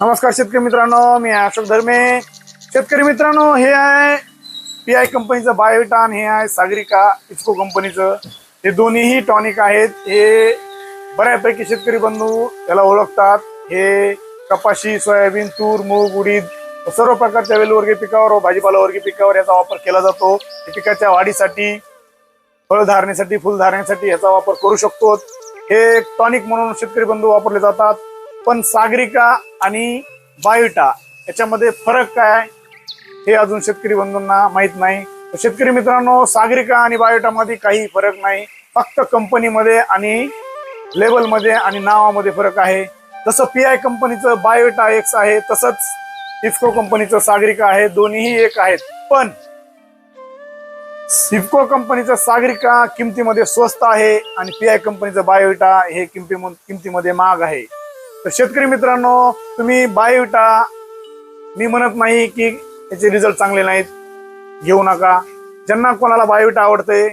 नमस्कार शेतकरी मित्रांनो मी अशोक धर्मे. शेतकरी मित्रांनो हे आहे पी आय कंपनीचं बायोटान हे आहे सागरिका इस्को कंपनीचं हे दोन्हीही टॉनिक आहेत. हे बऱ्यापैकी शेतकरी बंधू याला ओळखतात. हे कपाशी सोयाबीन तूर मूग उडीद सर्व प्रकारच्या वेलवर्गीय पिकावर व भाजीपाला वर्गीय पिकावर याचा वापर केला जातो. हे पिकाच्या वाढीसाठी फळधारणेसाठी फुलधारण्यासाठी याचा वापर करू शकतो. हे टॉनिक म्हणून शेतकरी बंधू वापरले जातात. पण सागरिका आणि बायोटा याच्यामध्ये फरक काय हे अजून शेतकरी बंधूंना माहीत नाही. शेतकरी मित्रांनो सागरिका आणि बायोटामध्ये काही फरक नाही. फक्त कंपनीमध्ये आणि लेवलमध्ये आणि नावामध्ये फरक आहे. जसं पी आय कंपनीचं बायोटा एक्स आहे तसंच इफ्को कंपनीचं सागरिका आहे. दोन्हीही एक आहेत. पण सिफको कंपनीचं सागरिका किमतीमध्ये स्वस्त आहे आणि पी आय कंपनीचं बायोटा हे किमती किमतीमध्ये महाग आहे. तर शेतकरी मित्रांनो तुम्ही बायोटा मी म्हणत नाही की याचे रिझल्ट चांगले नाहीत. घेऊ नका. ज्यांना कोणाला बायोटा आवडते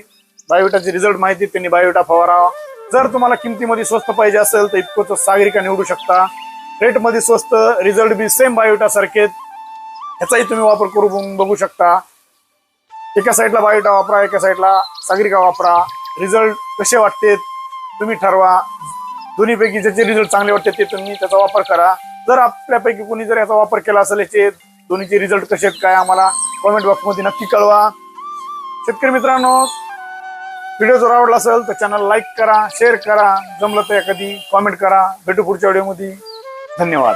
बायोटाचे रिझल्ट माहिती आहेत, त्यांनी बायोटा फवारावा जर तुम्हाला किमतीमध्ये स्वस्त पाहिजे असेल तर इतकोचं सागरिका निवडू शकता. रेटमध्ये स्वस्त रिझल्ट बी सेम बायोविटा ह्याचाही तुम्ही वापर करून बघू शकता. एका साईडला बायोटा वापरा एका साईडला सागरिका वापरा. रिझल्ट कसे वाटते तुम्ही ठरवा. दोन्हीपैकी ज्याचे रिझल्ट चांगले वाटते ते तुम्ही त्याचा वापर करा. जर आपल्यापैकी कोणी जर याचा वापर केला असेल याचे दोन्हीचे रिझल्ट कसे आहेत काय आम्हाला कॉमेंट बॉक्समध्ये नक्की कळवा. शेतकरी मित्रांनो व्हिडिओ जर आवडला असेल तर चॅनल लाईक करा शेअर करा. जमलं तर एखादी कॉमेंट करा. भेटू पुढच्या व्हिडिओमध्ये धन्यवाद.